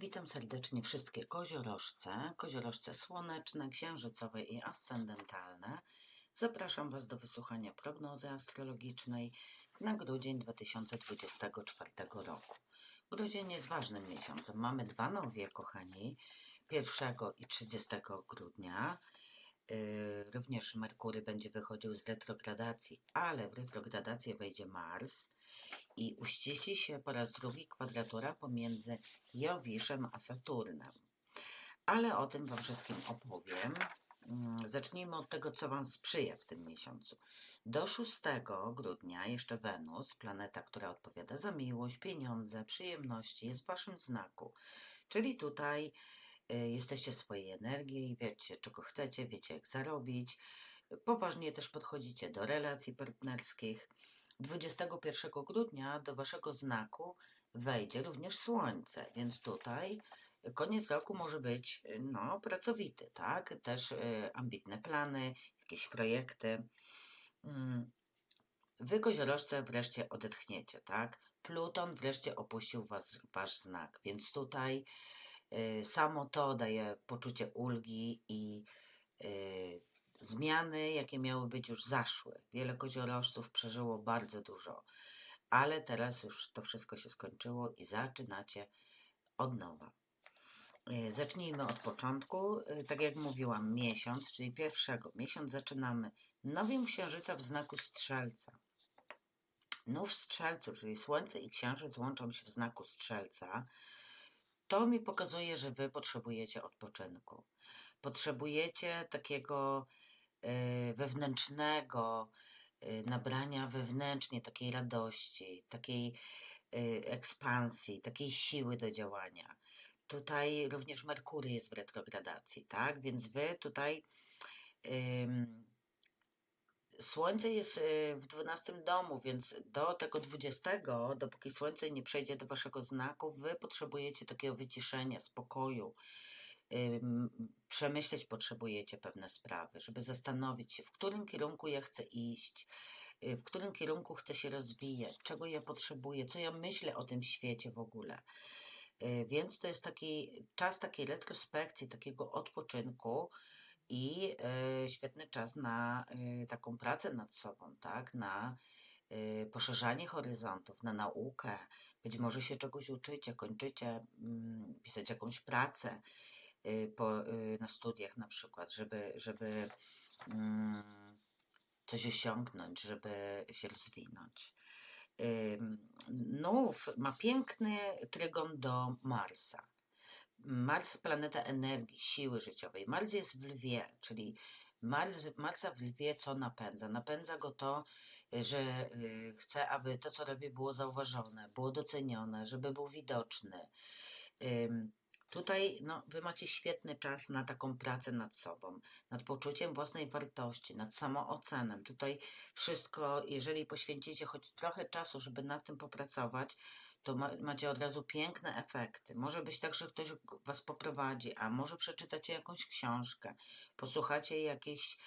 Witam serdecznie wszystkie koziorożce, koziorożce słoneczne, księżycowe i ascendentalne. Zapraszam Was do wysłuchania prognozy astrologicznej na grudzień 2024 roku. Grudzień jest ważnym miesiącem. Mamy dwa nowie, kochani, 1 i 30 grudnia. Yy, również Merkury będzie wychodził z retrogradacji, ale w retrogradację wejdzie Mars i uściśli się po raz drugi kwadratura pomiędzy Jowiszem a Saturnem. Ale o tym Wam wszystkim opowiem. Mm, Zacznijmy od tego, co Wam sprzyja w tym miesiącu. Do 6 grudnia jeszcze Wenus, planeta, która odpowiada za miłość, pieniądze, przyjemności, jest w Waszym znaku. Czyli tutaj y, jesteście swojej energii, wiecie czego chcecie, wiecie jak zarobić. Poważnie też podchodzicie do relacji partnerskich. 21 grudnia do waszego znaku wejdzie również słońce, więc tutaj koniec roku może być no, pracowity, tak? Też y, ambitne plany, jakieś projekty. Mm. Wy, koziorożce, wreszcie odetchniecie, tak? Pluton wreszcie opuścił was, wasz znak, więc tutaj samo to daje poczucie ulgi i y, zmiany, jakie miały być, już zaszły. Wiele koziorożców przeżyło bardzo dużo, ale teraz już to wszystko się skończyło i zaczynacie od nowa. Y, Zacznijmy od początku. Y, Tak jak mówiłam, miesiąc, czyli pierwszego. Miesiąc zaczynamy nowiem księżyca w znaku strzelca. Nów w strzelcu, czyli słońce i księżyc łączą się w znaku strzelca. To mi pokazuje, że wy potrzebujecie odpoczynku. Potrzebujecie takiego y, wewnętrznego y, nabrania wewnętrznie, takiej radości, takiej y, ekspansji, takiej siły do działania. Tutaj również Merkury jest w retrogradacji, tak? Więc wy tutaj Słońce jest y, w 12 domu, więc do tego 20, dopóki Słońce nie przejdzie do waszego znaku, wy potrzebujecie takiego wyciszenia, spokoju. Przemyśleć potrzebujecie pewne sprawy, żeby zastanowić się, w którym kierunku ja chcę iść, y, w którym kierunku chcę się rozwijać, czego ja potrzebuję, co ja myślę o tym świecie w ogóle. Y, Więc to jest taki czas takiej retrospekcji, takiego odpoczynku i y, świetny czas na y, taką pracę nad sobą, tak? Na y, poszerzanie horyzontów, na naukę. Być może się czegoś uczycie, kończycie mm, pisać jakąś pracę po, na studiach na przykład, żeby, żeby mm, coś osiągnąć, żeby się rozwinąć. Nów ma piękny trygon do Marsa. Mars planeta energii, siły życiowej. Mars jest w lwie, czyli Mars, Marsa w lwie co napędza? Napędza go to, że y, chce, aby to, co robi, było zauważone, było docenione, żeby był widoczny. Tutaj no, wy macie świetny czas na taką pracę nad sobą, nad poczuciem własnej wartości, nad samooceną. Tutaj wszystko, jeżeli poświęcicie choć trochę czasu, żeby nad tym popracować, to ma, macie od razu piękne efekty. Może być tak, że ktoś was poprowadzi, a może przeczytacie jakąś książkę, posłuchacie jakichś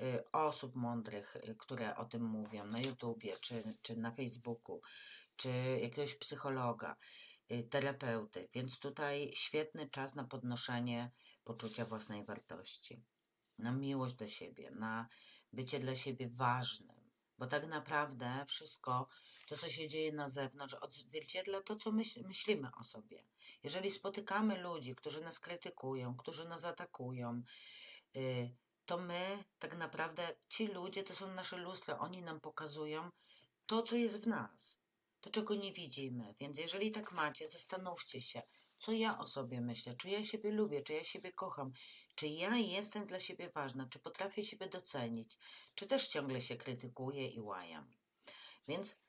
y, osób mądrych, y, które o tym mówią na YouTubie, czy, czy na Facebooku, czy jakiegoś psychologa, y, terapeuty. Więc tutaj świetny czas na podnoszenie poczucia własnej wartości, na miłość do siebie, na bycie dla siebie ważnym. Bo tak naprawdę wszystko, to co się dzieje na zewnątrz, odzwierciedla to, co myśl, myślimy o sobie. Jeżeli spotykamy ludzi, którzy nas krytykują, którzy nas atakują, y, to my, tak naprawdę, ci ludzie to są nasze lustra, oni nam pokazują to, co jest w nas, to, czego nie widzimy. Więc jeżeli tak macie, zastanówcie się, co ja o sobie myślę, czy ja siebie lubię, czy ja siebie kocham, czy ja jestem dla siebie ważna, czy potrafię siebie docenić, czy też ciągle się krytykuję i łajam. Więc yy,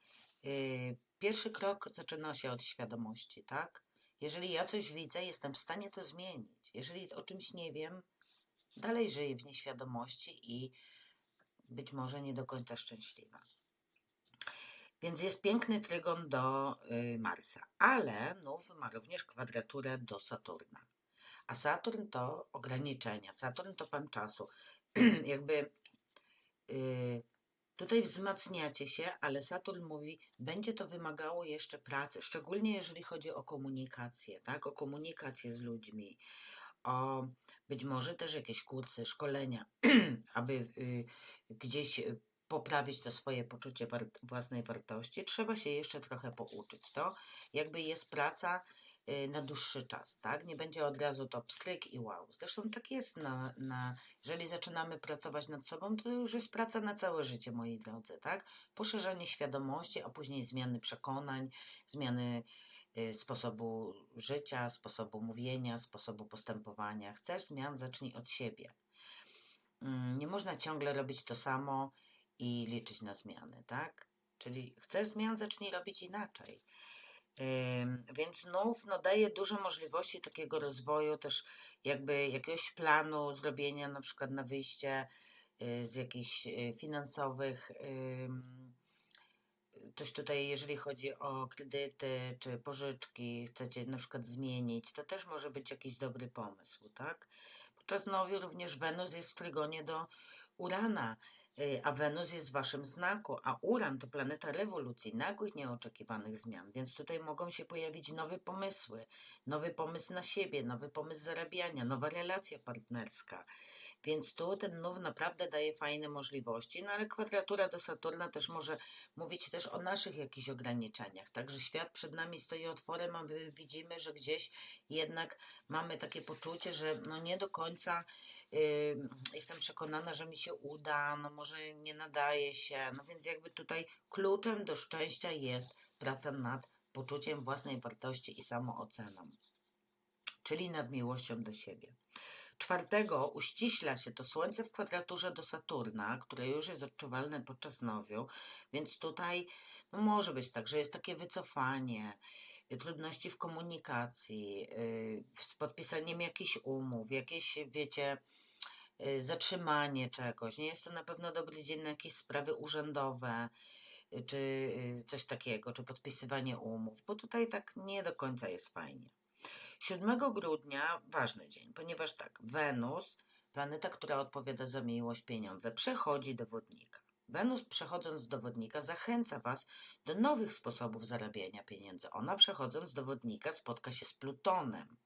pierwszy krok zaczyna się od świadomości, tak? Jeżeli ja coś widzę, jestem w stanie to zmienić. Jeżeli o czymś nie wiem, dalej żyję w nieświadomości i być może nie do końca szczęśliwa. Więc jest piękny trygon do y, Marsa, ale nów ma również kwadraturę do Saturna. A Saturn to ograniczenia, Saturn to pan czasu. Jakby y, Tutaj wzmacniacie się, ale Saturn mówi, będzie to wymagało jeszcze pracy, szczególnie jeżeli chodzi o komunikację, tak? O komunikację z ludźmi, o być może też jakieś kursy, szkolenia, aby y, gdzieś y, poprawić to swoje poczucie własnej wartości, trzeba się jeszcze trochę pouczyć. To jakby jest praca na dłuższy czas, tak? Nie będzie od razu to pstryk i wow. Zresztą tak jest, na, na, jeżeli zaczynamy pracować nad sobą, to już jest praca na całe życie, moi drodzy, tak? Poszerzanie świadomości, a później zmiany przekonań, zmiany y, sposobu życia, sposobu mówienia, sposobu postępowania. Chcesz zmian, zacznij od siebie. Mm, Nie można ciągle robić to samo i liczyć na zmiany, tak? Czyli chcesz zmian, zacznij robić inaczej. Więc znów no, daje duże możliwości takiego rozwoju, też jakby jakiegoś planu zrobienia na przykład na wyjście y, z jakichś y, finansowych. Coś tutaj, jeżeli chodzi o kredyty czy pożyczki, chcecie na przykład zmienić, to też może być jakiś dobry pomysł, tak? Podczas nowiu również Wenus jest w trygonie do Urana, a Wenus jest w waszym znaku, a Uran to planeta rewolucji, nagłych, nieoczekiwanych zmian, więc tutaj mogą się pojawić nowe pomysły, nowy pomysł na siebie, nowy pomysł zarabiania, nowa relacja partnerska. Więc tu ten nów naprawdę daje fajne możliwości, no ale kwadratura do Saturna też może mówić też o naszych jakichś ograniczeniach. Także świat przed nami stoi otworem, a my widzimy, że gdzieś jednak mamy takie poczucie, że no nie do końca y, jestem przekonana, że mi się uda, no może nie nadaje się. No więc jakby tutaj kluczem do szczęścia jest praca nad poczuciem własnej wartości i samooceną, czyli nad miłością do siebie. Czwartego uściśla się to Słońce w kwadraturze do Saturna, które już jest odczuwalne podczas nowiu, więc tutaj no może być tak, że jest takie wycofanie, y, trudności w komunikacji, y, z podpisaniem jakichś umów, jakieś, wiecie, y, zatrzymanie czegoś. Nie jest to na pewno dobry dzień na jakieś sprawy urzędowe, czy coś takiego, czy podpisywanie umów, bo tutaj tak nie do końca jest fajnie. 7 grudnia ważny dzień, ponieważ tak, Wenus, planeta, która odpowiada za miłość, pieniądze, przechodzi do wodnika. Wenus przechodząc do wodnika zachęca Was do nowych sposobów zarabiania pieniędzy. Ona przechodząc do wodnika spotka się z Plutonem.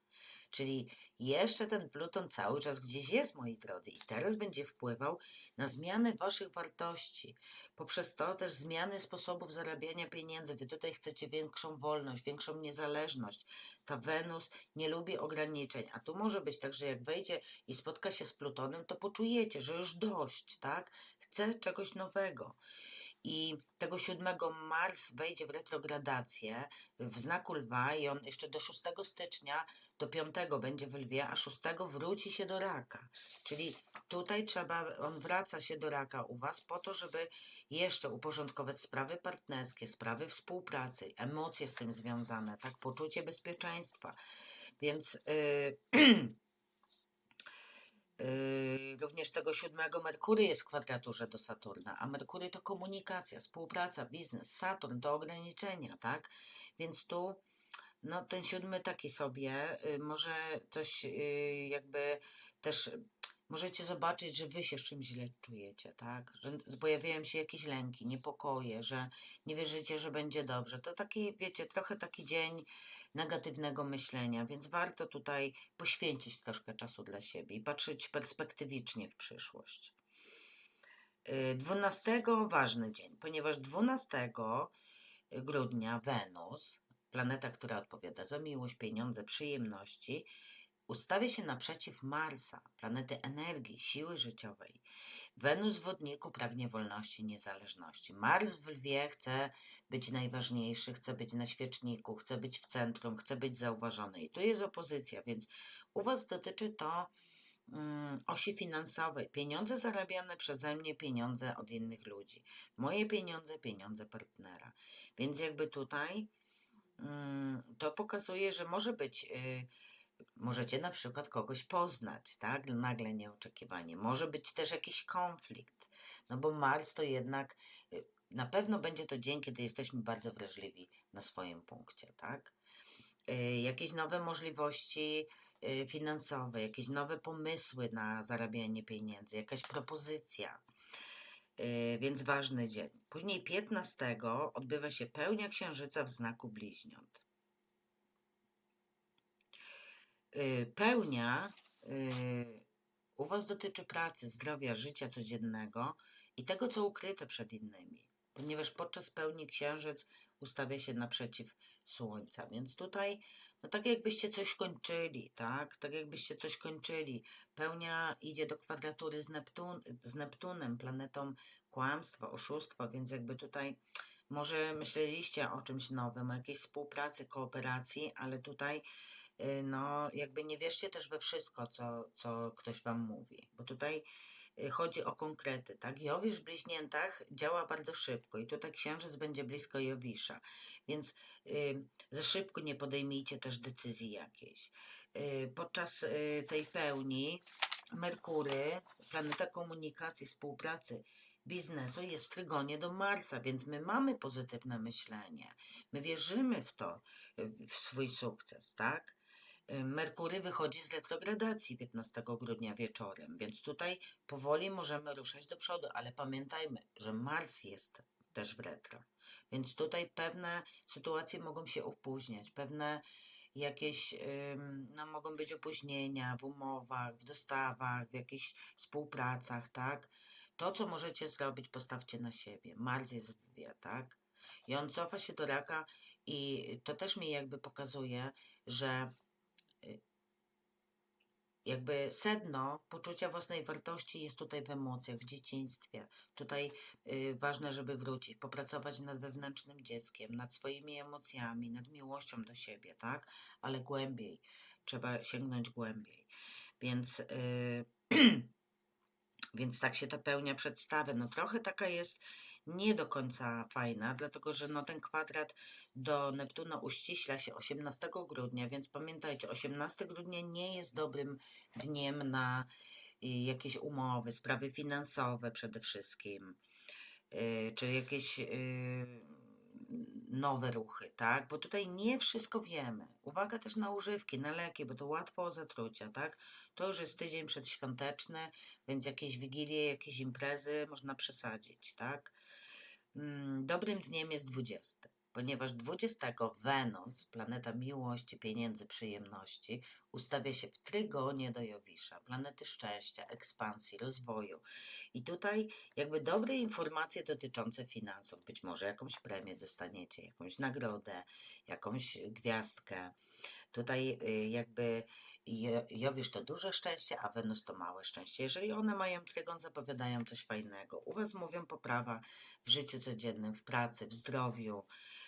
Czyli jeszcze ten Pluton cały czas gdzieś jest, moi drodzy, i teraz będzie wpływał na zmianę Waszych wartości. Poprzez to też zmiany sposobów zarabiania pieniędzy. Wy tutaj chcecie większą wolność, większą niezależność. Ta Wenus nie lubi ograniczeń, a tu może być tak, że jak wejdzie i spotka się z Plutonem, to poczujecie, że już dość, tak? Chce czegoś nowego. I tego 7 Mars wejdzie w retrogradację w znaku lwa i on jeszcze do 6 stycznia, do 5 będzie w lwie, a 6 wróci się do raka. Czyli tutaj trzeba, on wraca się do raka u Was po to, żeby jeszcze uporządkować sprawy partnerskie, sprawy współpracy, emocje z tym związane, tak, poczucie bezpieczeństwa. Więc yy, również tego siódmego Merkury jest w kwadraturze do Saturna, a Merkury to komunikacja, współpraca, biznes, Saturn to ograniczenia, tak? Więc tu no, ten siódmy taki sobie y, może coś y, jakby też możecie zobaczyć, że wy się z czymś źle czujecie, tak? Że pojawiają się jakieś lęki, niepokoje, że nie wierzycie, że będzie dobrze. To taki, wiecie, trochę taki dzień negatywnego myślenia, więc warto tutaj poświęcić troszkę czasu dla siebie i patrzeć perspektywicznie w przyszłość. Y, 12 ważny dzień, ponieważ 12 grudnia Wenus, planeta, która odpowiada za miłość, pieniądze, przyjemności, ustawia się naprzeciw Marsa, planety energii, siły życiowej. Wenus w wodniku pragnie wolności, niezależności. Mars w lwie chce być najważniejszy, chce być na świeczniku, chce być w centrum, chce być zauważony. I tu jest opozycja, więc u Was dotyczy to mm, osi finansowej. Pieniądze zarabiane przeze mnie, pieniądze od innych ludzi. Moje pieniądze, pieniądze partnera. Więc jakby tutaj mm, to pokazuje, że może być. Możecie na przykład kogoś poznać, tak? Nagle nieoczekiwanie. Może być też jakiś konflikt. No bo Mars to jednak y, na pewno będzie to dzień, kiedy jesteśmy bardzo wrażliwi na swoim punkcie, tak? Y, Jakieś nowe możliwości y, finansowe, jakieś nowe pomysły na zarabianie pieniędzy, jakaś propozycja. Więc ważny dzień. Później 15 odbywa się pełnia księżyca w znaku bliźniąt. Yy, Pełnia yy, u Was dotyczy pracy, zdrowia, życia codziennego i tego, co ukryte przed innymi, ponieważ podczas pełni księżyc ustawia się naprzeciw Słońca, więc tutaj, no tak jakbyście coś kończyli, tak? Tak jakbyście coś kończyli. Pełnia idzie do kwadratury z, Neptun z Neptunem, planetą kłamstwa, oszustwa, więc jakby tutaj może myśleliście o czymś nowym, o jakiejś współpracy, kooperacji, ale tutaj y, no jakby nie wierzcie też we wszystko, co, co ktoś wam mówi, bo tutaj y, chodzi o konkrety, tak? Jowisz w bliźniętach działa bardzo szybko i tutaj księżyc będzie blisko Jowisza, więc y, za szybko nie podejmijcie też decyzji jakiejś. Y, podczas y, tej pełni Merkury, planeta komunikacji, współpracy, biznesu jest w trygonie do Marsa, więc my mamy pozytywne myślenie. My wierzymy w to, y, w swój sukces, tak? Merkury wychodzi z retrogradacji 15 grudnia wieczorem, więc tutaj powoli możemy ruszać do przodu, ale pamiętajmy, że Mars jest też w retro. Więc tutaj pewne sytuacje mogą się opóźniać, pewne jakieś, no mogą być opóźnienia w umowach, w dostawach, w jakichś współpracach, tak? To, co możecie zrobić, postawcie na siebie. Mars jest w wie, tak? I on cofa się do raka i to też mi jakby pokazuje, że jakby sedno poczucia własnej wartości jest tutaj w emocjach, w dzieciństwie. Tutaj y, ważne, żeby wrócić, popracować nad wewnętrznym dzieckiem, nad swoimi emocjami, nad miłością do siebie, tak? Ale głębiej. Trzeba sięgnąć głębiej. Więc, y, więc tak się ta pełnia przedstawia. No trochę taka jest nie do końca fajna, dlatego że no ten kwadrat do Neptuna uściśla się 18 grudnia, więc pamiętajcie, 18 grudnia nie jest dobrym dniem na y, jakieś umowy, sprawy finansowe przede wszystkim, y, czy jakieś y, nowe ruchy, tak? Bo tutaj nie wszystko wiemy. Uwaga też na używki, na leki, bo to łatwo o zatrucia, tak? To już jest tydzień przedświąteczny, więc jakieś wigilie, jakieś imprezy można przesadzić, tak? Mm, Dobrym dniem jest 20, ponieważ 20 Wenus, planeta miłości, pieniędzy, przyjemności, ustawia się w trygonie do Jowisza, planety szczęścia, ekspansji, rozwoju. I tutaj jakby dobre informacje dotyczące finansów, być może jakąś premię dostaniecie, jakąś nagrodę, jakąś gwiazdkę. Tutaj y, jakby Jo- Jowisz to duże szczęście, a Wenus to małe szczęście. Jeżeli one mają trygon, zapowiadają coś fajnego. U Was mówią poprawa w życiu codziennym, w pracy, w zdrowiu,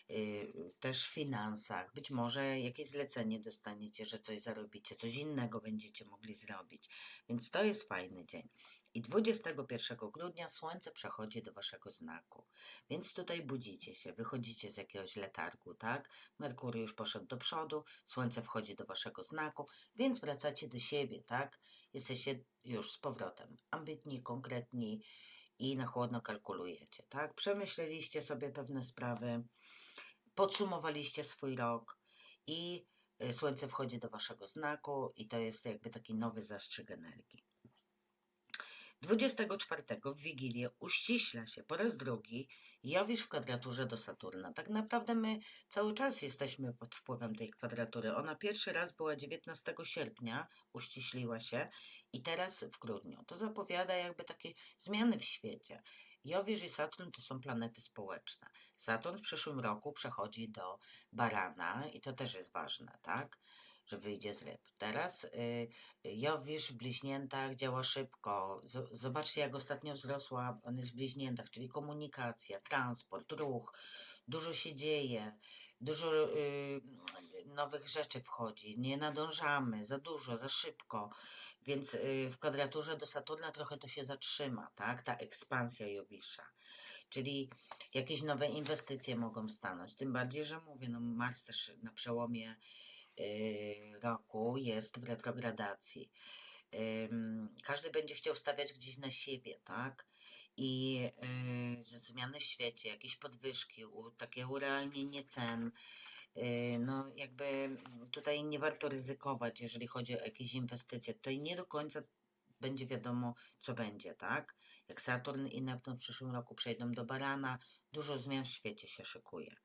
yy, też w finansach. Być może jakieś zlecenie dostaniecie, że coś zarobicie, coś innego będziecie mogli zrobić. Więc to jest fajny dzień. I 21 grudnia Słońce przechodzi do Waszego znaku. Więc tutaj budzicie się, wychodzicie z jakiegoś letargu, tak? Merkury już poszedł do przodu, Słońce wchodzi do Waszego znaku, więc wracacie do siebie, tak? Jesteście już z powrotem ambitni, konkretni i na chłodno kalkulujecie, tak? Przemyśleliście sobie pewne sprawy, podsumowaliście swój rok i y, Słońce wchodzi do Waszego znaku i to jest jakby taki nowy zastrzyk energii. 24 w Wigilię uściśla się po raz drugi Jowisz w kwadraturze do Saturna. Tak naprawdę my cały czas jesteśmy pod wpływem tej kwadratury. Ona pierwszy raz była 19 sierpnia, uściśliła się i teraz w grudniu. To zapowiada jakby takie zmiany w świecie. Jowisz i Saturn to są planety społeczne. Saturn w przyszłym roku przechodzi do Barana i to też jest ważne, tak? Że wyjdzie z ryb. Teraz y, Jowisz w bliźniętach działa szybko. Zobaczcie, jak ostatnio wzrosła, on jest w bliźniętach, czyli komunikacja, transport, ruch. Dużo się dzieje, dużo y, nowych rzeczy wchodzi. Nie nadążamy za dużo, za szybko. Więc y, w kwadraturze do Saturna trochę to się zatrzyma, tak? Ta ekspansja Jowisza. Czyli jakieś nowe inwestycje mogą stanąć. Tym bardziej, że mówię, no Mars też na przełomie roku jest w retrogradacji. Każdy będzie chciał stawiać gdzieś na siebie, tak? I y, zmiany w świecie, jakieś podwyżki, takie urealnienie cen. Y, no, jakby tutaj nie warto ryzykować, jeżeli chodzi o jakieś inwestycje. Tutaj nie do końca będzie wiadomo, co będzie, tak? Jak Saturn i Neptun w przyszłym roku przejdą do Barana, dużo zmian w świecie się szykuje.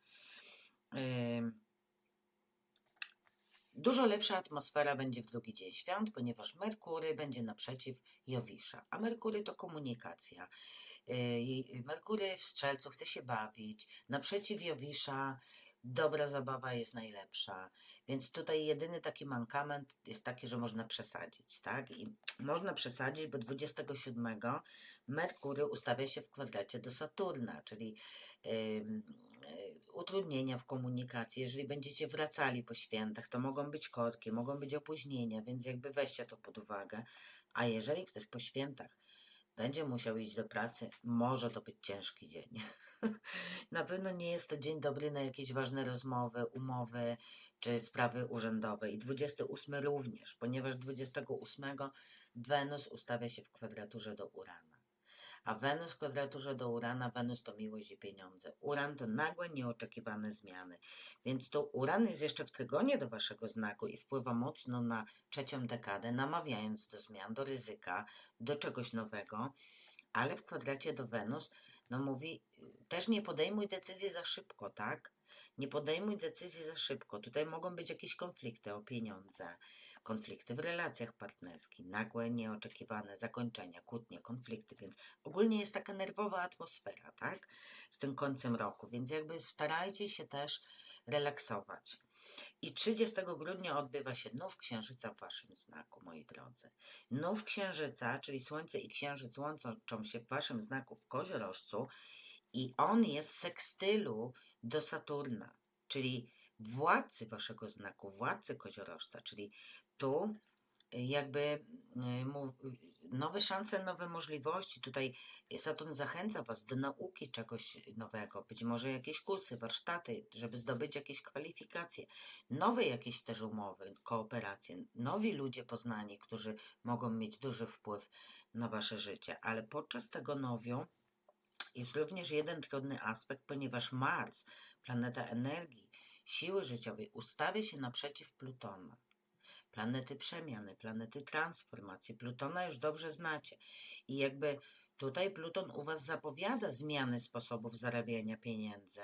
Dużo lepsza atmosfera będzie w drugi dzień świąt, ponieważ Merkury będzie naprzeciw Jowisza. A Merkury to komunikacja. Yy, Merkury w Strzelcu chce się bawić. Naprzeciw Jowisza dobra zabawa jest najlepsza. Więc tutaj jedyny taki mankament jest taki, że można przesadzić, tak? I można przesadzić, bo 27 Merkury ustawia się w kwadracie do Saturna, czyli ym, y, utrudnienia w komunikacji. Jeżeli będziecie wracali po świętach, to mogą być korki, mogą być opóźnienia, więc jakby weźcie to pod uwagę. A jeżeli ktoś po świętach będzie musiał iść do pracy, może to być ciężki dzień. Na pewno nie jest to dzień dobry na jakieś ważne rozmowy, umowy czy sprawy urzędowe. I 28 również, ponieważ 28 Wenus ustawia się w kwadraturze do Urana. A Wenus w kwadraturze do Urana, Wenus to miłość i pieniądze. Uran to nagłe, nieoczekiwane zmiany. Więc to Uran jest jeszcze w trygonie do waszego znaku i wpływa mocno na trzecią dekadę, namawiając do zmian, do ryzyka, do czegoś nowego. Ale w kwadracie do Wenus, no mówi, też nie podejmuj decyzji za szybko, tak? Nie podejmuj decyzji za szybko. Tutaj mogą być jakieś konflikty o pieniądze, konflikty w relacjach partnerskich, nagłe, nieoczekiwane zakończenia, kłótnie, konflikty, więc ogólnie jest taka nerwowa atmosfera, tak? Z tym końcem roku, więc jakby starajcie się też relaksować. I 30 grudnia odbywa się nów księżyca w waszym znaku, moi drodzy. Nów księżyca, czyli Słońce i Księżyc łączą się w waszym znaku w koziorożcu i on jest sekstylu do Saturna, czyli władcy waszego znaku, władcy koziorożca, czyli tu jakby y, nowe szanse, nowe możliwości. Tutaj Saturn zachęca Was do nauki czegoś nowego, być może jakieś kursy, warsztaty, żeby zdobyć jakieś kwalifikacje, nowe jakieś też umowy, kooperacje, nowi ludzie poznani, którzy mogą mieć duży wpływ na Wasze życie. Ale podczas tego nowiu jest również jeden trudny aspekt, ponieważ Mars, planeta energii, siły życiowej, ustawia się naprzeciw Plutona planety przemiany, planety transformacji. Plutona już dobrze znacie. I jakby tutaj Pluton u Was zapowiada zmiany sposobów zarabiania pieniędzy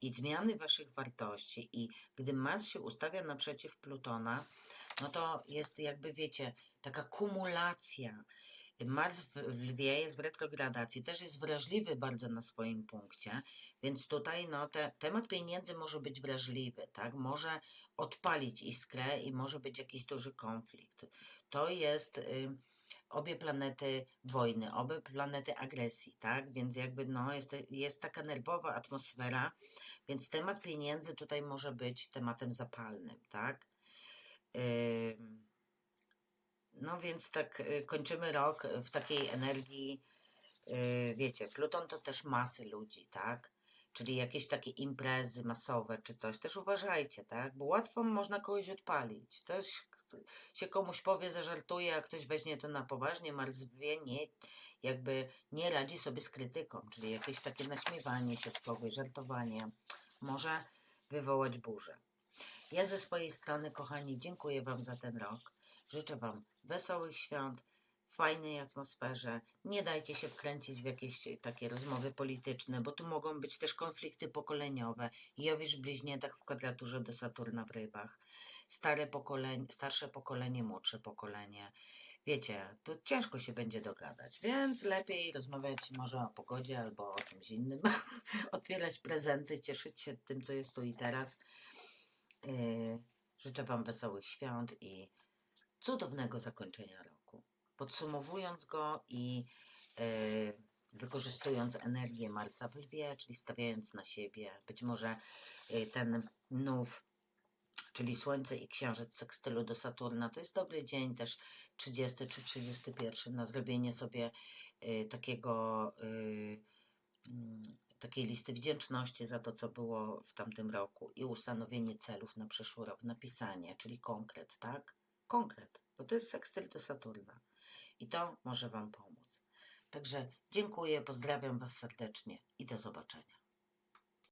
i zmiany Waszych wartości. I gdy Mars się ustawia naprzeciw Plutona, no to jest jakby, wiecie, taka kumulacja Mars w Lwie jest w retrogradacji, też jest wrażliwy bardzo na swoim punkcie, więc tutaj no, te, temat pieniędzy może być wrażliwy, tak? Może odpalić iskrę i może być jakiś duży konflikt. To jest y, obie planety wojny, obie planety agresji, tak? Więc jakby no, jest, jest taka nerwowa atmosfera, więc temat pieniędzy tutaj może być tematem zapalnym, tak? Yy, no więc tak y, kończymy rok w takiej energii, y, wiecie, Pluton to też masy ludzi, tak? Czyli jakieś takie imprezy masowe czy coś. Też uważajcie, tak? Bo łatwo można kogoś odpalić. Ktoś się komuś powie, zażartuje, a ktoś weźmie to na poważnie, Mars wie, nie, jakby nie radzi sobie z krytyką. Czyli jakieś takie naśmiewanie się z kogoś, żartowanie może wywołać burzę. Ja ze swojej strony, kochani, dziękuję Wam za ten rok. Życzę Wam wesołych świąt, fajnej atmosferze. Nie dajcie się wkręcić w jakieś takie rozmowy polityczne, bo tu mogą być też konflikty pokoleniowe. Jowisz w bliźniętach w kwadraturze do Saturna w rybach. Stare pokolenie, starsze pokolenie, młodsze pokolenie. Wiecie, to ciężko się będzie dogadać, więc lepiej rozmawiać może o pogodzie albo o czymś innym. Otwierać prezenty, cieszyć się tym, co jest tu i teraz. Yy, życzę Wam wesołych świąt i cudownego zakończenia roku. Podsumowując go i e, wykorzystując energię Marsa w Lwie, czyli stawiając na siebie, być może e, ten nów, czyli Słońce i Księżyc sekstylu do Saturna, to jest dobry dzień też 30 czy 31 na zrobienie sobie e, takiego mm, takiej listy wdzięczności za to, co było w tamtym roku i ustanowienie celów na przyszły rok, napisanie, czyli konkret, tak? Konkret, bo to jest sekstyl do Saturna i to może Wam pomóc. Także dziękuję, pozdrawiam Was serdecznie i do zobaczenia.